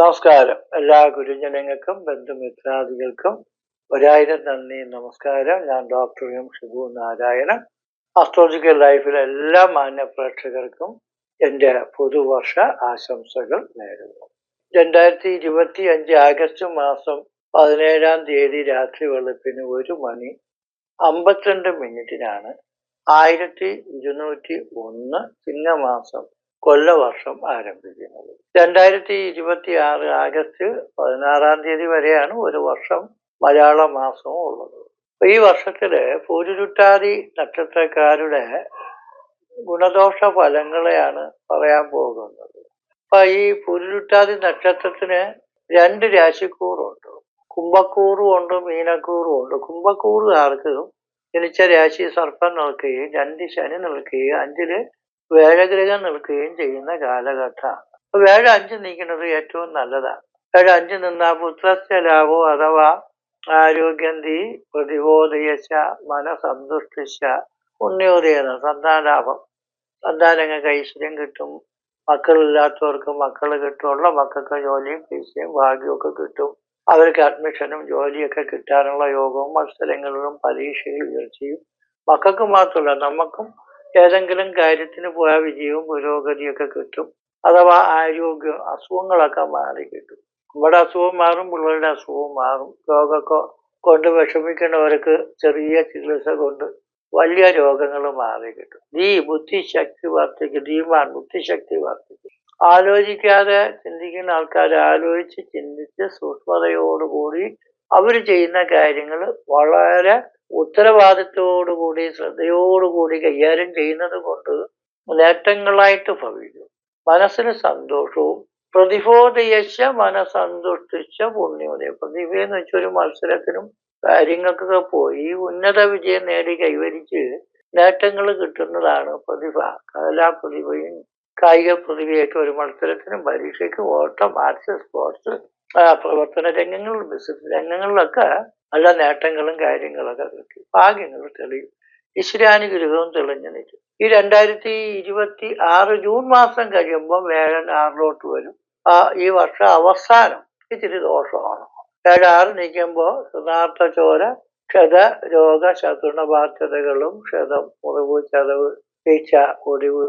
നമസ്കാരം. എല്ലാ ഗുരുജനങ്ങൾക്കും ബന്ധുമിത്രാദികൾക്കും ഒരായിരം നന്ദി നമസ്കാരം. ഞാൻ doctor M Shibu Narayanan. Astrological ലൈഫിലെ എല്ലാ മാന്യ പ്രേക്ഷകർക്കും എന്റെ പുതുവർഷ ആശംസകൾ നേരുന്നു. രണ്ടായിരത്തി ഇരുപത്തി അഞ്ച് ആഗസ്റ്റ് മാസം പതിനേഴാം തീയതി രാത്രി വെളുപ്പിന് ഒരു മണി അമ്പത്തിരണ്ട് മിനിറ്റിനാണ് ആയിരത്തി ഇരുന്നൂറ്റി ഒന്ന് ചിങ്ങമാസം കൊല്ലവർഷം ആരംഭിക്കുന്നത്. രണ്ടായിരത്തി ഇരുപത്തി ആറ് ആഗസ്റ്റ് പതിനാറാം തീയതി വരെയാണ് ഒരു വർഷം മലയാള മാസവും ഉള്ളത്. ഈ വർഷത്തിൽ പൂരുരുട്ടാതി നക്ഷത്രക്കാരുടെ ഗുണദോഷ ഫലങ്ങളെയാണ് പറയാൻ പോകുന്നത്. അപ്പൊ ഈ പൂരുരുട്ടാതി നക്ഷത്രത്തിന് രണ്ട് രാശിക്കൂറുണ്ട്. കുംഭക്കൂറും ഉണ്ട് മീനക്കൂറും ഉണ്ട്. കുംഭക്കൂറുകാർക്ക് ജനിച്ച രാശി സർപ്പം നിൽക്കുകയും രണ്ട് ശനി നിൽക്കുകയും അഞ്ചിൽ വേഴഗ്രഹം നിൽക്കുകയും ചെയ്യുന്ന കാലഘട്ടമാണ് വേഴ അഞ്ച് നീക്കുന്നത് ഏറ്റവും നല്ലതാണ്. വേഴ അഞ്ച് നിന്നാൽ പുത്രസ്യ ലാഭോ അഥവാ ആരോഗ്യന്തി പ്രതിബോധയശ മനസന്തുഷ്ടിശ പുണ്യോദയന സന്താനാഭം സന്താനങ്ങൾക്ക് ഐശ്വര്യം കിട്ടും. മക്കളില്ലാത്തവർക്ക് മക്കൾ കിട്ടും. ഉള്ള മക്കൾക്ക് ജോലിയും പൈസയും ഭാഗ്യമൊക്കെ കിട്ടും. അവർക്ക് അഡ്മിഷനും ജോലിയൊക്കെ കിട്ടാനുള്ള യോഗവും മത്സരങ്ങളിലും പരീക്ഷയിൽ ഉയർച്ചയും. മക്കൾക്ക് മാത്രമല്ല നമുക്കും ഏതെങ്കിലും കാര്യത്തിന് പോയാൽ വിജയവും പുരോഗതിയൊക്കെ കിട്ടും. അഥവാ ആരോഗ്യം അസുഖങ്ങളൊക്കെ മാറി കിട്ടും. ഇവിടെ അസുഖം മാറും പിള്ളേരുടെ അസുഖവും മാറും. രോഗമൊക്കെ കൊണ്ട് വിഷമിക്കുന്നവർക്ക് ചെറിയ ചികിത്സ കൊണ്ട് വലിയ രോഗങ്ങൾ മാറി കിട്ടും. ദീ ബുദ്ധിശക്തി വർദ്ധിക്കും ധീമാൻ ബുദ്ധിശക്തി വർദ്ധിക്കും. ആലോചിക്കാതെ ചിന്തിക്കുന്ന ആൾക്കാർ ആലോചിച്ച് ചിന്തിച്ച് സൂക്ഷ്മതയോടുകൂടി അവർ ചെയ്യുന്ന കാര്യങ്ങൾ വളരെ ഉത്തരവാദിത്വത്തോടുകൂടി ശ്രദ്ധയോടുകൂടി കൈകാര്യം ചെയ്യുന്നത് കൊണ്ട് നേട്ടങ്ങളായിട്ട് ഭവിക്കും. മനസ്സിന് സന്തോഷവും പ്രതിഭോധയശ മനസന്തുഷ്ടിച്ച പുണ്യോദയം പ്രതിഭ എന്ന് വെച്ചാൽ ഒരു മത്സരത്തിനും കാര്യങ്ങൾക്കൊക്കെ പോയി. ഉന്നത വിജയം നേടി കൈവരിച്ച് നേട്ടങ്ങൾ കിട്ടുന്നതാണ് പ്രതിഭ. കലാ പ്രതിഭയും കായിക പ്രതിഭയൊക്കെ ഒരു മത്സരത്തിനും പരീക്ഷയ്ക്കും ഓട്ടം ആർട്സ് സ്പോർട്സ് പ്രവർത്തന രംഗങ്ങളും ബിസിനസ് രംഗങ്ങളിലൊക്കെ നല്ല നേട്ടങ്ങളും കാര്യങ്ങളൊക്കെ കിട്ടി. ഭാഗ്യങ്ങൾ തെളിയും. ഈശ്വരാനുഗ്രഹവും തെളിഞ്ഞു നിൽക്കും. ഈ രണ്ടായിരത്തി ഇരുപത്തി ആറ് ജൂൺ മാസം കഴിയുമ്പോൾ വേഴൻ ആറിലോട്ട് വരും. ആ ഈ വർഷം അവസാനം ഇത്തിരി ദോഷമാണ്. വേഴ ആറ് നിൽക്കുമ്പോൾ യഥാർത്ഥ ചോര ക്ഷത രോഗ ശത്രുണ ബാധ്യതകളും ക്ഷതം മുറിവ് ചതവ് വീഴ്ച ഒടിവ്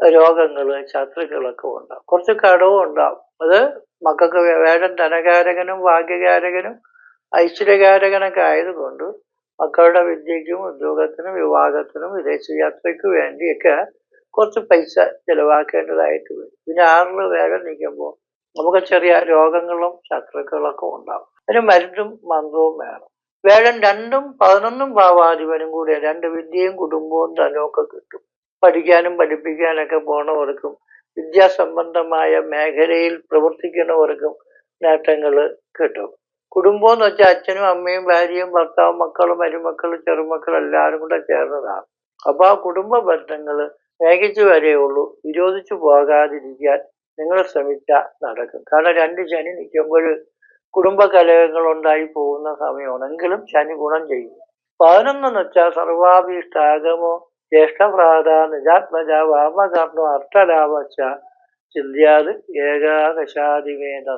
രോഗങ്ങൾ ശത്രുക്കളൊക്കെ ഉണ്ടാവും. കുറച്ച് കടവും ഉണ്ടാവും. അത് മക്കൾക്ക് വേടൻ ധനകാരകനും ഭാഗ്യകാരകനും ഐശ്വര്യകാരകനൊക്കെ ആയതുകൊണ്ട് മക്കളുടെ വിദ്യയ്ക്കും ഉദ്യോഗത്തിനും വിവാഹത്തിനും വിദേശയാത്രയ്ക്ക് വേണ്ടിയൊക്കെ കുറച്ച് പൈസ ചിലവാക്കേണ്ടതായിട്ട് വരും. പിന്നെ ആറിൽ വേഗം നിൽക്കുമ്പോൾ നമുക്ക് ചെറിയ രോഗങ്ങളും ശത്രുക്കളൊക്കെ ഉണ്ടാവും. അതിന് മരുന്നും മന്ത്രവും വേണം. വേഴൻ രണ്ടും പതിനൊന്നും ഭാവാധിപനും കൂടെ രണ്ട് വിദ്യയും കുടുംബവും ധനമൊക്കെ കിട്ടും. പഠിക്കാനും പഠിപ്പിക്കാനൊക്കെ പോണവർക്കും വിദ്യാസംബന്ധമായ മേഖലയിൽ പ്രവർത്തിക്കുന്നവർക്കും നേട്ടങ്ങൾ കിട്ടും. കുടുംബം എന്ന് വെച്ചാൽ അച്ഛനും അമ്മയും ഭാര്യയും ഭർത്താവും മക്കളും മരുമക്കളും ചെറുമക്കളും എല്ലാവരും കൂടെ ചേർന്നതാണ്. അപ്പൊ ആ കുടുംബ ബന്ധങ്ങൾ സ്നേഹിച്ചു വരെയുള്ളൂ വിരോധിച്ചു പോകാതിരിക്കാൻ നിങ്ങൾ ശ്രമിച്ചാൽ നടക്കും. കാരണം രണ്ട് ശനി നിൽക്കുമ്പോൾ കുടുംബ കലഹങ്ങൾ ഉണ്ടായി പോകുന്ന സമയമാണെങ്കിലും ശനി ഗുണം ചെയ്യും. പതിനൊന്നെന്ന് വെച്ചാൽ സർവാഭീഷ്ടാഗമോ ജ്യേഷ്ഠപ്രാത നിജാത്മജ വാമകർണോ അർത്ഥലാഭച്ച ചിന്തിയാത്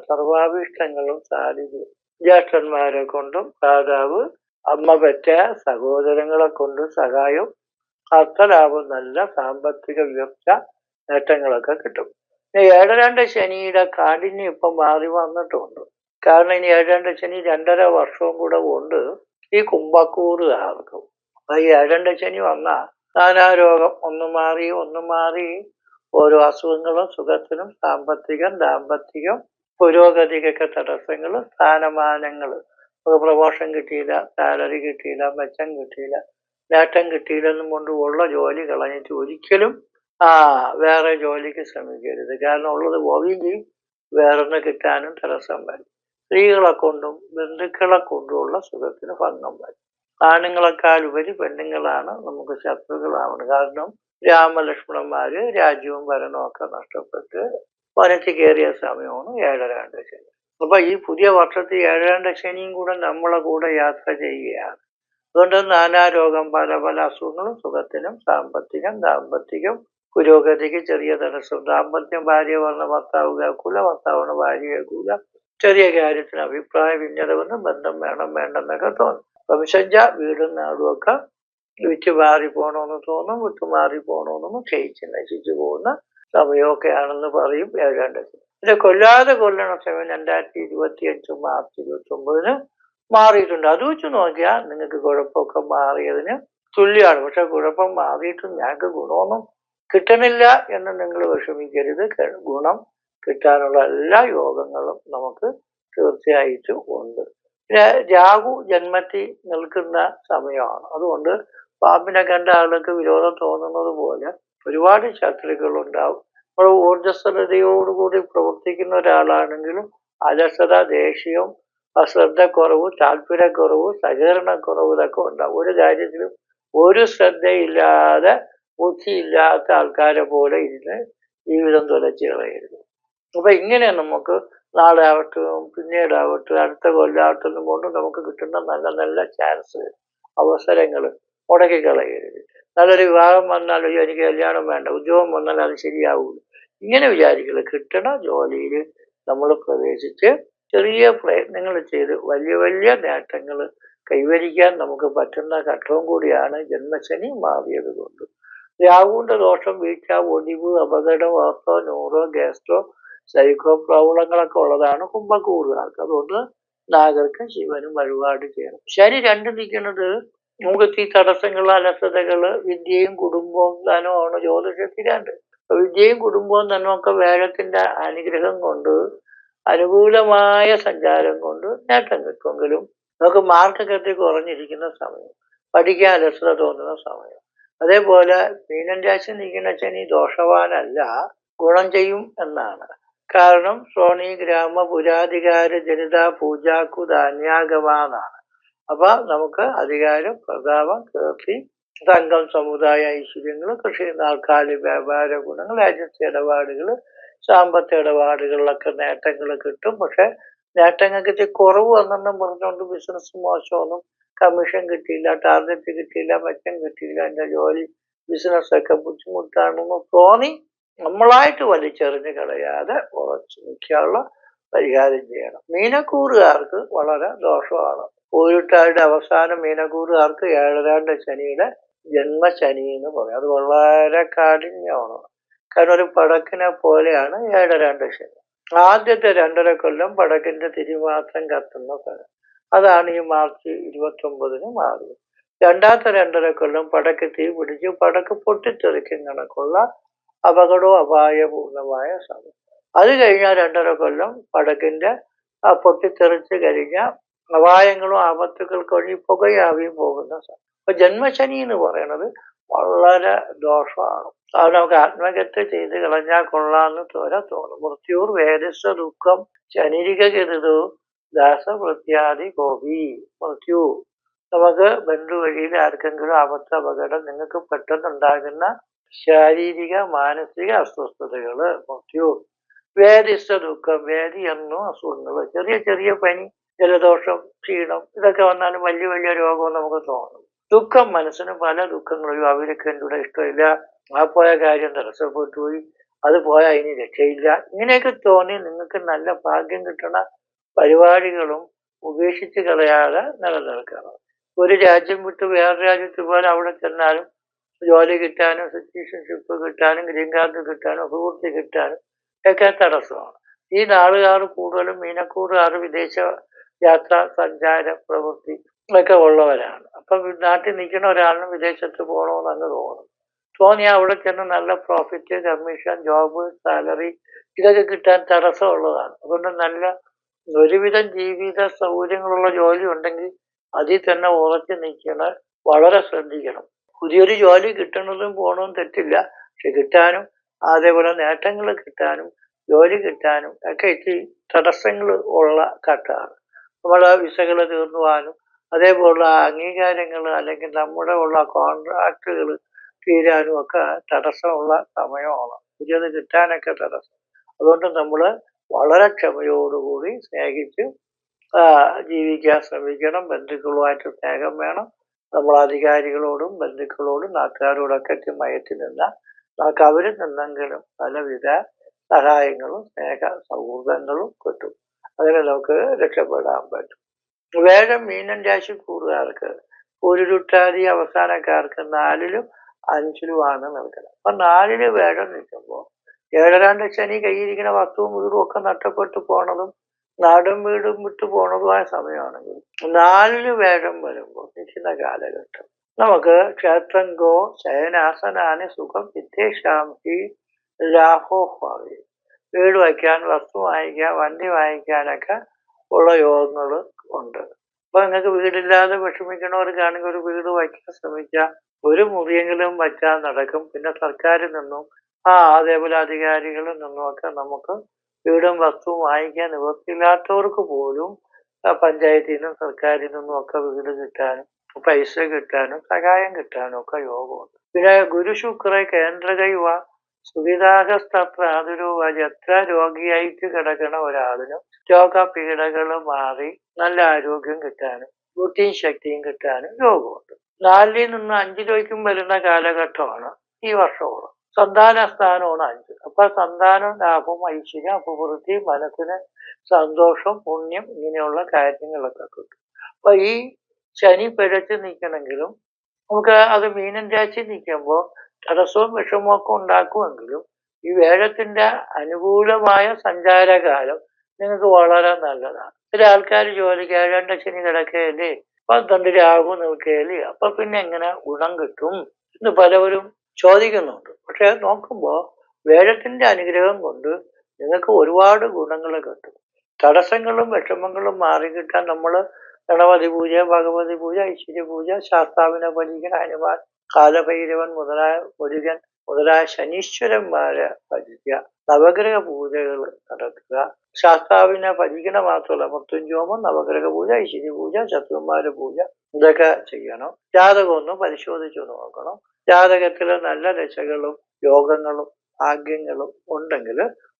സർവാഭീഷ്ടങ്ങളും സാധിക്കും ജ്യേഷ്ഠന്മാരെ കൊണ്ടും ഭ്രാതാവ് അമ്മ പറ്റ സഹോദരങ്ങളെ കൊണ്ടും സഹായം അർത്ഥലാഭം നല്ല സാമ്പത്തിക ഉയർച്ച നേട്ടങ്ങളൊക്കെ കിട്ടും. ഏഴരണ്ട് ശനിയുടെ കാഠിന്യം ഇപ്പം മാറി വന്നിട്ടുണ്ട്. കാരണം ഇനി ഏഴരണ്ട് ശനി രണ്ടര വർഷവും കൂടെ കൊണ്ട് ഈ കുംഭക്കൂറ് ആർക്കും. അപ്പൊ ഈ ഏഴരണ്ട് ശനി വന്നാൽ നാനാരോഗം. ഒന്നു മാറി ഒന്നു മാറി. ഓരോ അസുഖങ്ങളും സുഖത്തിനും സാമ്പത്തികം ദാമ്പത്തികം പുരോഗതിക്കൊക്കെ തടസ്സങ്ങൾ സ്ഥാനമാനങ്ങൾ പ്രമോഷൻ കിട്ടിയില്ല സാലറി കിട്ടിയില്ല മെച്ചം കിട്ടിയില്ല നേട്ടം കിട്ടിയില്ലെന്നും കൊണ്ട് ഉള്ള ജോലി കളഞ്ഞിട്ട് ഒരിക്കലും ആ വേറെ ജോലിക്ക് ശ്രമിക്കരുത്. കാരണം ഉള്ളത് പോവുകയും ചെയ്യും. വേറൊന്ന് കിട്ടാനും തടസ്സം വരും. സ്ത്രീകളെ കൊണ്ടും ബന്ധുക്കളെ കൊണ്ടുമുള്ള സുഖത്തിന് ഭംഗം വരും. ആണുങ്ങളെക്കാൾ ഉപരി പെണ്ണുങ്ങളാണ് നമുക്ക് ശത്രുക്കളാവുന്നത്. കാരണം രാമലക്ഷ്മണന്മാര് രാജ്യവും ഭരണവും ഒക്കെ നഷ്ടപ്പെട്ട് വനച്ച് കയറിയ സമയമാണ് ഏഴരാണ്ട് ശനി. അപ്പൊ ഈ പുതിയ വർഷത്തിൽ ഏഴരാണ്ട് ശനിയും കൂടെ നമ്മളെ കൂടെ യാത്ര ചെയ്യുകയാണ്. അതുകൊണ്ട് നാനാരോഗം പല പല അസുഖങ്ങളും സുഖത്തിനും സാമ്പത്തികം ദാമ്പത്തികം പുരോഗതിക്ക് ചെറിയ തടസ്സം. ദാമ്പത്യം ഭാര്യ പറഞ്ഞ ഭർത്താവ് കേൾക്കൂല ഭർത്താവിന് ഭാര്യ കേൾക്കൂല. ചെറിയ കാര്യത്തിന് അഭിപ്രായ ഭിന്നത വന്ന് ബന്ധം വേണം വേണ്ടെന്നൊക്കെ തോന്നും. വംശജ വീടും നാടും വിറ്റ് മാറി പോകണമെന്ന് തോന്നും വിട്ടു മാറി പോകണമെന്നും ക്ഷയിച്ച് നശിച്ചു പോകുന്ന സമയമൊക്കെ ആണെന്ന് പറയും ഏഴാണ്ട് പിന്നെ കൊല്ലാതെ കൊല്ലണ സമയം രണ്ടായിരത്തി ഇരുപത്തി അഞ്ച് മാർച്ച് ഇരുപത്തി ഒമ്പതിന് മാറിയിട്ടുണ്ട്. അത് വെച്ച് നോക്കിയാൽ നിങ്ങൾക്ക് കുഴപ്പമൊക്കെ മാറിയതിന് തുല്യമാണ്. പക്ഷെ കുഴപ്പം മാറിയിട്ടും ഞങ്ങൾക്ക് ഗുണമൊന്നും കിട്ടണില്ല എന്ന് നിങ്ങൾ വിഷമിക്കരുത്. ഗുണം കിട്ടാനുള്ള എല്ലാ യോഗങ്ങളും നമുക്ക് തീർച്ചയായിട്ടും ഉണ്ട്. രാഹു ജന്മത്തിൽ നിൽക്കുന്ന സമയമാണ്. അതുകൊണ്ട് പാമ്പിനെ കണ്ട ആൾക്ക് വിരോധം തോന്നുന്നത് പോലെ ഒരുപാട് ശത്രുക്കൾ ഉണ്ടാവും. നമ്മൾ ഊർജസ്വലതയോടുകൂടി പ്രവർത്തിക്കുന്ന ഒരാളാണെങ്കിലും അലസത ദേഷ്യം അശ്രദ്ധക്കുറവ് താല്പര്യക്കുറവ് സഹകരണക്കുറവ് ഇതൊക്കെ ഉണ്ടാവും. ഒരു കാര്യത്തിലും ഒരു ശ്രദ്ധയില്ലാതെ ബുദ്ധിയില്ലാത്ത ആൾക്കാരെ പോലെ ഇരുന്ന് ജീവിതം തുലച്ചു കളയരുത്. അപ്പൊ ഇങ്ങനെ നമുക്ക് നാളെ ആവട്ടും പിന്നീടാവട്ടെ അടുത്ത കൊല്ലാവട്ടെന്നും കൊണ്ട് നമുക്ക് കിട്ടുന്ന നല്ല നല്ല ചാൻസ് അവസരങ്ങൾ മുടക്കി കളയരുത് നല്ലൊരു വിവാഹം വന്നാൽ എനിക്ക് കല്യാണം വേണ്ട ഉദ്യോഗം വന്നാൽ അത് ശരിയാവുള്ളൂ ഇങ്ങനെ വിചാരിക്കുക കിട്ടണ ജോലിയിൽ നമ്മൾ പ്രവേശിച്ച് ചെറിയ പ്രയത്നങ്ങൾ ചെയ്ത് വലിയ വലിയ നേട്ടങ്ങൾ കൈവരിക്കാൻ നമുക്ക് പറ്റുന്ന ഘട്ടവും കൂടിയാണ് ജന്മശനി മാറിയത് കൊണ്ട്. രാഹുവിന്റെ ദോഷം വീഴ്ച ഒടിവ് അപകടം ഓർത്തോ ന്യൂറോ ഗ്യാസ്ട്രോ സൈക്കോ പ്രൗളങ്ങളൊക്കെ ഉള്ളതാണ് കുംഭക്കൂറുകാർക്ക് അതുകൊണ്ട് നാഗർക്ക് ശിവനും വഴിപാട് ചെയ്യണം. ശനി രണ്ട് നിൽക്കുന്നത് നമുക്ക് തടസ്സങ്ങൾ അലസതകൾ വിദ്യയും കുടുംബവും ധനമാണ് ജ്യോതിഷത്തിലുണ്ട് വിദ്യയും കുടുംബവും ധനമൊക്കെ വേഴത്തിന്റെ അനുഗ്രഹം കൊണ്ട് അനുകൂലമായ സഞ്ചാരം കൊണ്ട് നേട്ടം കിട്ടുമെങ്കിലും നമുക്ക് എത്തി കുറഞ്ഞിരിക്കുന്ന സമയം പഠിക്കാൻ അലസത തോന്നുന്ന സമയം. അതേപോലെ മീനൻ രാശി നീക്കുന്ന ശനി ദോഷവാനല്ല ഗുണം ചെയ്യും എന്നാണ്. കാരണം ശ്രോണി ഗ്രാമ പുരാധികാര ജനിത പൂജാക്കു ധാന്യാഗമാനാണ് അപ്പൊ നമുക്ക് അധികാരം പ്രതാപം കീർത്തി സംഘം സമുദായ ഐശ്വര്യങ്ങൾ കൃഷി നാൽക്കാലി വ്യാപാര ഗുണങ്ങൾ രാജ്യത്തെ ഇടപാടുകൾ സാമ്പത്തിക ഇടപാടുകളിലൊക്കെ നേട്ടങ്ങൾ കിട്ടും. പക്ഷെ നേട്ടങ്ങൾക്ക് ഇച്ചിരി കുറവ് വന്നെന്നും പറഞ്ഞുകൊണ്ട് ബിസിനസ് മോശമൊന്നും കമ്മീഷൻ കിട്ടിയില്ല ടാർഗറ്റ് കിട്ടിയില്ല മെച്ചം കിട്ടിയില്ല എന്റെ ജോലി ബിസിനസ് ഒക്കെ ബുദ്ധിമുട്ടാണെന്ന് തോന്നി. നമ്മളായിട്ട് വലിച്ചെറിഞ്ഞ് കളയാതെ ഉറച്ചു നിൽക്കാനുള്ള പരിഹാരം ചെയ്യണം. മീനക്കൂറുകാർക്ക് വളരെ ദോഷമാണ്. പോയിട്ടാരുടെ അവസാനം മീനക്കൂറുകാർക്ക് ഏഴരാണ്ട് ശനിയുടെ ജന്മശനി എന്ന് പറയും. അത് വളരെ കാഠിന്യമാണ് കാരണം ഒരു പടക്കിനെ പോലെയാണ് ഏഴരാണ്ട് ശനി. ആദ്യത്തെ രണ്ടര കൊല്ലം പടക്കിന്റെ തിരിമാത്രം കത്തുന്ന സ്ഥലം. അതാണ് ഈ മാർച്ച് ഇരുപത്തി ഒമ്പതിന് മാറിയത്. രണ്ടാമത്തെ രണ്ടര കൊല്ലം പടക്ക് തീ പിടിച്ച് പടക്ക് പൊട്ടിത്തെറിക്കും കണക്കുള്ള അപകടവും അപായപൂർണമായ സമയം അത് കഴിഞ്ഞാൽ രണ്ടര കൊല്ലം പടക്കിന്റെ ആ പൊട്ടിത്തെറിച്ച് കഴിഞ്ഞ അപായങ്ങളും ആപത്തുകൾക്ക് വഴി പുകയാവിയും പോകുന്ന സമയം അപ്പൊ ജന്മശനി എന്ന് പറയുന്നത് വളരെ ദോഷമാണ്. അത് നമുക്ക് ആത്മഹത്യ ചെയ്ത് കളഞ്ഞാൽ കൊള്ളാന്ന് തോര തോന്നും. മൃത്യൂർ വേദസ്വ ദുഃഖം ശനിരിക കരുതു ദാസവൃത്യാദി ഗോപി മൃത്യു. നമുക്ക് ബന്ധു വഴിയിൽ ആർക്കെങ്കിലും ആപത്ത് അപകടം നിങ്ങൾക്ക് പെട്ടെന്നുണ്ടാകുന്ന ശാരീരിക മാനസിക അസ്വസ്ഥതകൾ മൃത്യു വേദിസ്ഥ ദുഃഖം വേദി എന്നും അസുഖങ്ങൾ ചെറിയ ചെറിയ പനി ജലദോഷം ക്ഷീണം ഇതൊക്കെ വന്നാലും വലിയ വലിയ രോഗം നമുക്ക് തോന്നും. ദുഃഖം മനസ്സിന് പല ദുഃഖങ്ങളും അവർക്ക് എന്റെ ഇഷ്ടമില്ല? ആ പോയ കാര്യം തടസ്സപ്പെട്ടു പോയി. അത് പോയാൽ ഇനി രക്ഷയില്ല. ഇങ്ങനെയൊക്കെ തോന്നി നിങ്ങൾക്ക് നല്ല ഭാഗ്യം കിട്ടണ പരിപാടികളും ഉപേക്ഷിച്ച് കളയാതെ നിലനിൽക്കണം. ഒരു രാജ്യം വിട്ട് വേറെ രാജ്യത്ത് പോയാൽ അവിടെ ചെന്നാലും ജോലി കിട്ടാനും സിറ്റിസൺഷിപ്പ് കിട്ടാനും ഗ്രീൻ കാർഡ് കിട്ടാനും അഭിവൃദ്ധി കിട്ടാനും ഒക്കെ തടസ്സമാണ്. ഈ നാളുകാർ കൂടുതലും മീനക്കൂറുകാർ വിദേശ യാത്ര സഞ്ചാര പ്രവൃത്തി ഒക്കെ ഉള്ളവരാണ്. അപ്പം നാട്ടിൽ നിൽക്കുന്ന ഒരാളിനും വിദേശത്ത് പോകണമെന്ന് അങ്ങ് തോന്നും. തോന്നിയാൽ അവിടെ ചെന്ന് നല്ല പ്രോഫിറ്റ് കമ്മീഷൻ ജോബ് സാലറി ഇതൊക്കെ കിട്ടാൻ തടസ്സമുള്ളതാണ്. അതുകൊണ്ട് നല്ല ഒരുവിധം ജീവിത സൗകര്യങ്ങളുള്ള ജോലി ഉണ്ടെങ്കിൽ അതിൽ തന്നെ ഉറച്ചു നിൽക്കണ വളരെ ശ്രദ്ധിക്കണം. പുതിയൊരു ജോലി കിട്ടണതും പോകണതും തെറ്റില്ല. പക്ഷെ കിട്ടാനും അതേപോലെ നേട്ടങ്ങൾ കിട്ടാനും ജോലി കിട്ടാനും ഒക്കെ ഇത്തിരി തടസ്സങ്ങൾ ഉള്ള ഘട്ടമാണ്. നമ്മളെ വിസകൾ തീർന്നു പോകാനും അതേപോലുള്ള അംഗീകാരങ്ങൾ അല്ലെങ്കിൽ നമ്മുടെ ഉള്ള കോൺട്രാക്റ്റുകൾ തീരാനും ഒക്കെ തടസ്സമുള്ള സമയമാണ്. പുതിയത് കിട്ടാനൊക്കെ തടസ്സം. അതുകൊണ്ട് നമ്മൾ വളരെ ക്ഷമയോടുകൂടി സ്നേഹിച്ച് ജീവിക്കാൻ ശ്രമിക്കണം ബന്ധുക്കളുമായിട്ട് സ്നേഹം വേണം നമ്മൾ അധികാരികളോടും ബന്ധുക്കളോടും നാട്ടുകാരോടൊക്കെ മയത്തി നിന്ന നമുക്ക് അവരിൽ നിന്നെങ്കിലും പലവിധ സഹായങ്ങളും സ്നേഹ സൗഹൃദങ്ങളും കിട്ടും. അങ്ങനെ നമുക്ക് രക്ഷപ്പെടാൻ പറ്റും. വേഗം മീനൻ രാശി കൂറുകാർക്ക് ഉരുരുട്ടാതി അവസാനക്കാർക്ക് നാലിലും അഞ്ചിലുമാണ് നൽകുന്നത്. അപ്പൊ നാലിൽ വേഗം നിൽക്കുമ്പോൾ ഏഴരാണ്ട് ശനി കയ്യിരിക്കുന്ന വസ്തുവും വീടും ഒക്കെ നഷ്ടപ്പെട്ടു പോണതും നാടും വീടും വിട്ടു പോണതുമായ സമയമാണെങ്കിൽ നാലിന് വേഷം വരുമ്പോൾ നിൽക്കുന്ന കാലഘട്ടം. നമുക്ക് ക്ഷേത്രം ഗോ ശയനാസനാന് സുഖം വിദ്യേശാംസി ലാഹോ ഭാവി. വീട് വയ്ക്കാൻ വസ്തു വാങ്ങിക്കാൻ വണ്ടി വാങ്ങിക്കാനൊക്കെ ഉള്ള യോഗങ്ങൾ ഉണ്ട്. അപ്പൊ നിങ്ങൾക്ക് വീടില്ലാതെ വിഷമിക്കണവർക്കാണെങ്കിൽ ഒരു വീട് വയ്ക്കാൻ ശ്രമിക്കാം ഒരു മുറിയെങ്കിലും വച്ചാൽ നടക്കും. പിന്നെ സർക്കാരിൽ നിന്നും ആ അതേപോലെ അധികാരികളിൽ നിന്നുമൊക്കെ നമുക്ക് വീടും വസ്തുവും വാങ്ങിക്കാൻ നിവൃത്തിയില്ലാത്തവർക്ക് പോലും പഞ്ചായത്തിൽ നിന്നും സർക്കാരിൽ നിന്നും ഒക്കെ വീട് കിട്ടാനും പൈസ കിട്ടാനും സഹായം കിട്ടാനും ഒക്കെ യോഗമുണ്ട്. പിന്നെ ഗുരു ശുക്ര കേന്ദ്രകൈവ അതൊരു എത്ര രോഗിയായിട്ട് കിടക്കണ ഒരാളിനും രോഗപീഠകൾ മാറി നല്ല ആരോഗ്യം കിട്ടാനും ബുദ്ധിയും ശക്തിയും കിട്ടാനും യോഗമുണ്ട്. നാലിൽ നിന്ന് അഞ്ചിലേക്കും വരുന്ന കാലഘട്ടമാണ് ഈ വർഷമോളം സന്താന സ്ഥാനമാണ് അഞ്ച്. അപ്പൊ സന്താനം ലാഭം ഐശ്വര്യം അഭിവൃദ്ധി മനസ്സിന് സന്തോഷം പുണ്യം ഇങ്ങനെയുള്ള കാര്യങ്ങളൊക്കെ കിട്ടും. അപ്പൊ ഈ ശനി പിഴച്ച് നിൽക്കണമെങ്കിലും നമുക്ക് അത് മീനൻ രാശി നിൽക്കുമ്പോൾ തടസ്സവും വിഷമവും ഉണ്ടാക്കുമെങ്കിലും ഈ വേഴത്തിന്റെ അനുകൂലമായ സഞ്ചാരകാലം നിങ്ങൾക്ക് വളരെ നല്ലതാണ്. ചില ആൾക്കാർ ജോലിക്ക് ഏഴാണ്ട ശനി കിടക്കുകയല്ലേ പന്ത്രണ്ട് രാഹു നിൽക്കുകയല്ലേ അപ്പൊ പിന്നെ എങ്ങനെ ഗുണം കിട്ടും? എന്ന് പലവരും ചോദിക്കുന്നുണ്ട്. പക്ഷെ നോക്കുമ്പോൾ വേദത്തിന്റെ അനുഗ്രഹം കൊണ്ട് നിങ്ങൾക്ക് ഒരുപാട് ഗുണങ്ങൾ കിട്ടും. തടസ്സങ്ങളും വിഷമങ്ങളും മാറി കിട്ടാൻ നമ്മൾ ഗണപതി പൂജ ഭഗവതി പൂജ ഐശ്വര്യ പൂജ ശാസ്താവിനെ ഭജിക്കൻ ഹനുമാൻ കാലഭൈരവൻ മുതലായ മുരുകൻ മുതലായ ശനീശ്വരന്മാരെ ഭജിക്കുക നവഗ്രഹ പൂജകൾ നടത്തുക. ശാസ്താവിനെ ഭജിക്കണ മാത്രമല്ല മൃത്യുഞ്ജോമം നവഗ്രഹ പൂജ ഐശ്വര്യ പൂജ ശത്രുന്മാരുടെ പൂജ ഇതൊക്കെ ചെയ്യണം. ജാതകം ഒന്ന് പരിശോധിച്ചു നോക്കണം. ജാതകത്തിൽ നല്ല ദശകളും യോഗങ്ങളും ഭാഗ്യങ്ങളും ഉണ്ടെങ്കിൽ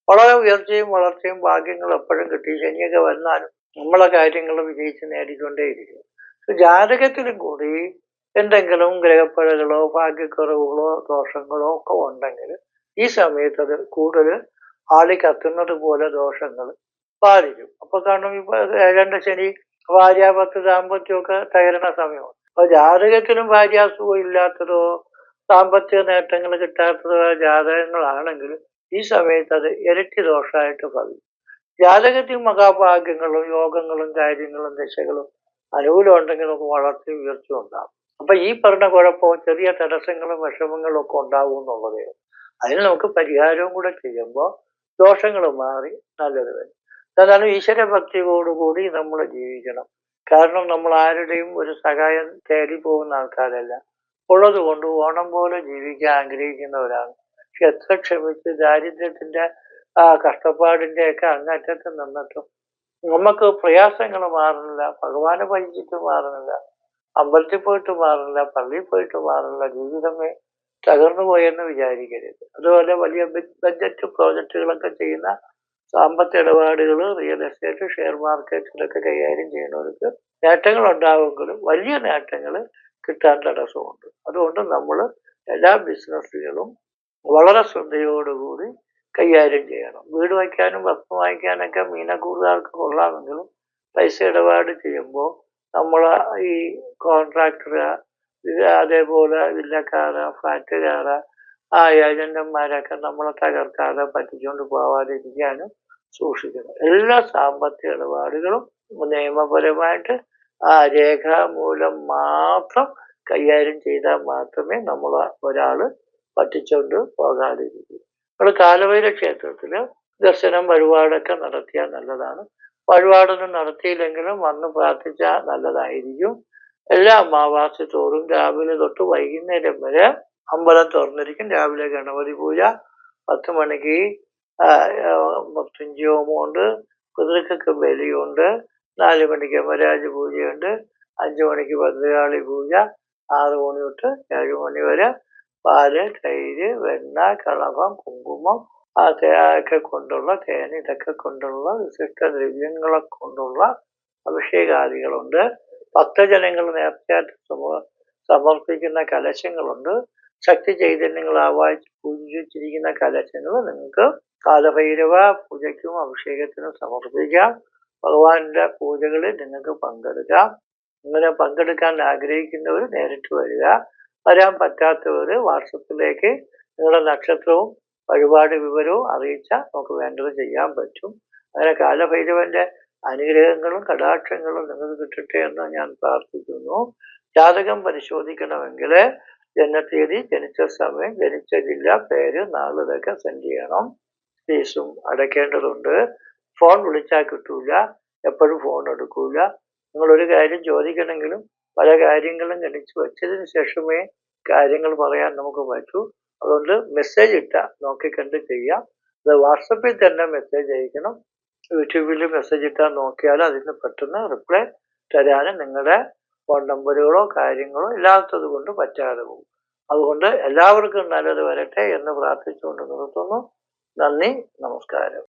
വളരെ ഉയർച്ചയും വളർച്ചയും ഭാഗ്യങ്ങളും എപ്പോഴും കിട്ടി. ശനിയൊക്കെ വന്നാലും നമ്മളെ കാര്യങ്ങൾ വിജയിച്ച് നേടിക്കൊണ്ടേയിരിക്കും. ജാതകത്തിലും കൂടി എന്തെങ്കിലും ഗ്രഹപ്പഴകളോ ഭാഗ്യക്കുറവുകളോ ദോഷങ്ങളോ ഒക്കെ ഉണ്ടെങ്കിൽ ഈ സമയത്ത് അത് കൂടുതൽ ആളി കത്തുന്നത് പോലെ ദോഷങ്ങൾ ബാധിക്കും. അപ്പൊ കാരണം ഇപ്പൊ ഏഴണ്ട ശനി ഭാര്യാപത്ത് ദാമ്പത്യമൊക്കെ തകരണ സമയമാണ്. അപ്പൊ ജാതകത്തിനും ഭാര്യാസുഖം ഇല്ലാത്തതോ സാമ്പത്തിക നേട്ടങ്ങൾ കിട്ടാത്തതോ ജാതകങ്ങളാണെങ്കിൽ ഈ സമയത്ത് അത് ഇരട്ടി ദോഷമായിട്ട് ഭവിക്കും. ജാതകത്തിൽ മഹാഭാഗ്യങ്ങളും യോഗങ്ങളും കാര്യങ്ങളും ദശകളും അനുകൂലം ഉണ്ടെങ്കിൽ നമുക്ക് വളർച്ചയും ഉയർച്ചയും ഉണ്ടാകും. അപ്പൊ ഈ പറഞ്ഞ കുഴപ്പവും ചെറിയ തടസ്സങ്ങളും വിഷമങ്ങളും ഒക്കെ ഉണ്ടാവും എന്നുള്ളതേ അതിന് നമുക്ക് പരിഹാരവും കൂടെ ചെയ്യുമ്പോൾ ദോഷങ്ങൾ മാറി നല്ലത് വരും അതാണ് ഈശ്വര ഭക്തിയോടുകൂടി നമ്മൾ ജീവിക്കണം. കാരണം നമ്മൾ ആരുടെയും ഒരു സഹായം തേടി പോകുന്ന ആൾക്കാരല്ല. ഉള്ളത് കൊണ്ട് ഓണം പോലെ ജീവിക്കാൻ ആഗ്രഹിക്കുന്നവരാണ്. പക്ഷെ എത്ര ക്ഷമിച്ച് ദാരിദ്ര്യത്തിന്റെ ആ കഷ്ടപ്പാടിന്റെ ഒക്കെ അങ്ങറ്റത്ത് നിന്നിട്ടും നമുക്ക് പ്രയാസങ്ങൾ മാറുന്നില്ല ഭഗവാനെ ഭജിച്ചിട്ട് മാറുന്നില്ല അമ്പലത്തിൽ പോയിട്ട് മാറുന്നില്ല പള്ളിയിൽ പോയിട്ട് മാറുന്നില്ല ജീവിതമേ തകർന്നു പോയെന്ന് വിചാരിക്കരുത്. അതുപോലെ വലിയ ബഡ്ജറ്റ് പ്രോജക്റ്റുകളൊക്കെ ചെയ്യുന്ന സാമ്പത്തിക ഇടപാടുകൾ റിയൽ എസ്റ്റേറ്റ് ഷെയർ മാർക്കറ്റിലൊക്കെ കൈകാര്യം ചെയ്യുന്നവർക്ക് നേട്ടങ്ങൾ ഉണ്ടാവുമെങ്കിലും വലിയ നേട്ടങ്ങൾ കിട്ടാൻ തടസ്സമുണ്ട്. അതുകൊണ്ട് നമ്മൾ എല്ലാ ബിസിനസ്സുകളും വളരെ ശ്രദ്ധയോടുകൂടി കൈകാര്യം ചെയ്യണം. വീട് വയ്ക്കാനും വസ്തു വാങ്ങിക്കാനൊക്കെ മീനക്കൂറുകാർക്ക് കൊള്ളാമെങ്കിലും പൈസ ഇടപാട് ചെയ്യുമ്പോൾ നമ്മൾ ഈ കോൺട്രാക്ടർ അതേപോലെ വില്ലക്കാര് ഫ്ലാറ്റുകാര് ആ ഏജന്റന്മാരൊക്കെ നമ്മളെ തകർക്കാതെ പറ്റിച്ചുകൊണ്ട് പോവാതിരിക്കാനും സൂക്ഷിക്കണം. എല്ലാ സാമ്പത്തിക ഇടപാടുകളും നിയമപരമായിട്ട് ആ രേഖാമൂലം മാത്രം കൈകാര്യം ചെയ്താൽ മാത്രമേ നമ്മൾ ഒരാൾ പറ്റിച്ചുകൊണ്ട് പോകാതിരിക്കൂ. നമ്മൾ കാലവൈര ക്ഷേത്രത്തിൽ ദർശനം വഴിപാടൊക്കെ നടത്തിയാൽ നല്ലതാണ്. വഴിപാടൊന്നും നടത്തിയില്ലെങ്കിലും വന്ന് പ്രാർത്ഥിച്ചാൽ നല്ലതായിരിക്കും. എല്ലാ അമാവാസി തോറും രാവിലെ തൊട്ട് വൈകുന്നേരം വരെ അമ്പലം തുറന്നിരിക്കും. രാവിലെ ഗണപതി പൂജ പത്ത് മണിക്ക് ഹോമമുണ്ട് കുതിരക്കൊക്കെ ബലിയുണ്ട് നാല് മണിക്ക് യമരാജ പൂജയുണ്ട് അഞ്ചു മണിക്ക് ഭദ്രകാളി പൂജ ആറ് മണി തൊട്ട് ഏഴ് മണി വരെ പാൽ തൈര് വെണ്ണ കളഭം കുങ്കുമം ഒക്കെ കൊണ്ടുള്ള തേൻ ഇതൊക്കെ കൊണ്ടുള്ള വിശിഷ്ട ദ്രവ്യങ്ങളെ കൊണ്ടുള്ള അഭിഷേകാദികളുണ്ട്. ഭക്തജനങ്ങൾ നേർച്ചയായിട്ട് സമർപ്പിക്കുന്ന കലശങ്ങളുണ്ട്. ശക്തി ചൈതന്യങ്ങൾ ആവാഹിച്ച് പൂജിച്ചിരിക്കുന്ന കലശങ്ങൾ നിങ്ങൾക്ക് കാലഭൈരവ പൂജയ്ക്കും അഭിഷേകത്തിനും സമർപ്പിക്കാം. ഭഗവാന്റെ പൂജകളിൽ നിങ്ങൾക്ക് പങ്കെടുക്കാം. ഇങ്ങനെ പങ്കെടുക്കാൻ ആഗ്രഹിക്കുന്നവർ നേരിട്ട് വരിക. വരാൻ പറ്റാത്തവർ വാട്സപ്പിലേക്ക് നിങ്ങളുടെ നക്ഷത്രവും വഴിപാട് വിവരവും അറിയിച്ചാൽ നമുക്ക് വേണ്ടത് ചെയ്യാൻ പറ്റും. അങ്ങനെ കാലഭൈരവന്റെ അനുഗ്രഹങ്ങളും കടാക്ഷങ്ങളും നിങ്ങൾക്ക് കിട്ടട്ടെ എന്ന് ഞാൻ പ്രാർത്ഥിക്കുന്നു. ജാതകം പരിശോധിക്കണമെങ്കിൽ ജനതീയതി ജനിച്ച സമയം ജനിച്ച ജില്ല പേര് നാൾ ഇതൊക്കെ സെൻഡ് ചെയ്യണം. ഫീസും അടയ്ക്കേണ്ടതുണ്ട്. ഫോൺ വിളിച്ചാൽ കിട്ടൂല. എപ്പോഴും ഫോൺ എടുക്കൂല. നിങ്ങളൊരു കാര്യം ചോദിക്കണമെങ്കിലും പല കാര്യങ്ങളും ഗണിച്ച് വെച്ചതിന് ശേഷമേ കാര്യങ്ങൾ പറയാൻ നമുക്ക് പറ്റൂ. അതുകൊണ്ട് മെസ്സേജ് ഇട്ട നോക്കിക്കണ്ട് ചെയ്യാം. അത് വാട്സപ്പിൽ തന്നെ മെസ്സേജ് അയക്കണം. യൂട്യൂബിൽ മെസ്സേജ് ഇട്ടാൽ നോക്കിയാൽ അതിന് പെട്ടെന്ന് റിപ്ലൈ തരാനും നിങ്ങളുടെ നമ്പറുകളോ കാര്യങ്ങളോ ഇല്ലാത്തത് കൊണ്ട് പറ്റാതെ പോകും. അതുകൊണ്ട് എല്ലാവർക്കും നല്ലത് വരട്ടെ എന്ന് പ്രാർത്ഥിച്ചുകൊണ്ട് നിർത്തുന്നു. നന്ദി നമസ്കാരം.